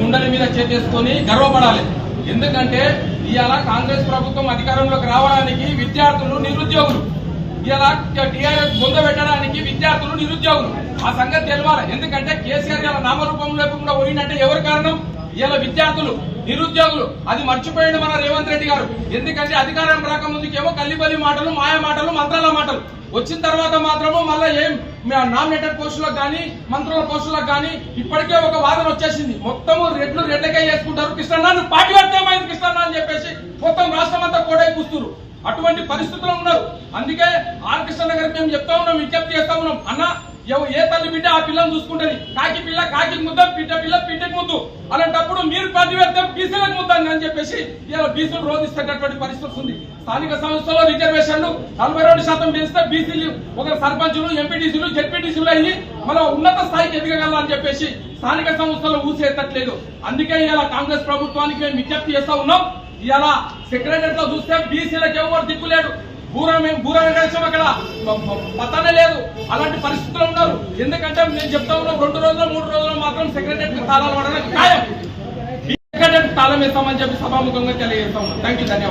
గుండెల మీద చేసేసుకొని గర్వపడాలి. ఎందుకంటే ఇవాళ కాంగ్రెస్ ప్రభుత్వం అధికారంలోకి రావడానికి విద్యార్థులు నిరుద్యోగులు. ఇలా టీఆర్ఎస్ ముందు పెట్టడానికి విద్యార్థులు నిరుద్యోగులు. ఆ సంగతి తెలవాలి. ఎందుకంటే కేసీఆర్ ఇలా నామరూపం లేకుండా పోయినట్టే ఎవరు కారణం? ఇలా విద్యార్థులు నిరుద్యోగులు అది మర్చిపోయింది మన రేవంత్ రెడ్డి గారు. ఎందుకంటే అధికారం రాకముందుకేమో కల్లిబల్లి మాటలు మాయ మాటలు మంత్రాల మాటలు. వచ్చిన తర్వాత మాత్రము మళ్ళీ ఏం నామినేటెడ్ పోస్టులకు కానీ మంత్రుల పోస్టులకు కానీ ఇప్పటికే ఒక వాదన వచ్చేసింది. మొత్తము రెడ్లు రెడ్లకే చేసుకుంటారు. కృష్ణన్న నువ్వు పార్టీ పడితే కృష్ణ కృష్ణన్న అని చెప్పేసి మొత్తం రాష్ట్రం అంతా కూడా కూస్తున్నారు. అటువంటి పరిస్థితుల్లో ఉన్నారు. అందుకే ఆర్ కృష్ణ గారికి మేము చెప్తా ఉన్నాం విజ్ఞప్తి చేస్తా ఉన్నాం. అన్న ఏ తల్లి బిడ్డ ఆ పిల్లని చూసుకుంటది. కాకి పిల్ల కాకి ముద్ద పిట్ట పిల్ల పిట్టకి ముద్దు. అలాంటి బీసీలకు ముద్దండి అని చెప్పేసి ఇలా బీసీలు రోధిస్తున్నటువంటి పరిస్థితి ఉంది. స్థానిక సంస్థలో రిజర్వేషన్లు నలభై రెండు శాతం పెంచితే బీసీలు ఒక సర్పంచులు ఎంపీటీసీలు జెడ్పీటీసీలు అయ్యి మన ఉన్నత స్థాయికి ఎదగగలని చెప్పేసి స్థానిక సంస్థలు ఊసేతట్లేదు అందుకే ఇలా కాంగ్రెస్ ప్రభుత్వానికి మేము విజ్ఞప్తి చేస్తా ఉన్నాం. ఇలా సెక్రటరీలో చూస్తే బీసీలకు ఎవరు దిక్కులేడు బూర మేము బూర అక్కడ. పతనే లేదు. అలాంటి పరిస్థితులు ఉన్నారు. ఎందుకంటే నేను చెప్తా ఉన్నాం రెండు రోజులు మూడు రోజులు మాత్రం సెక్రటరీ తాళాలు పడడానికి ఖాయం. సెక్రటరీ తాళం వేస్తామని చెప్పి సభాముఖంగా తెలియజేస్తా ఉన్నాం థ్యాంక్ యూ ధన్యవాదాలు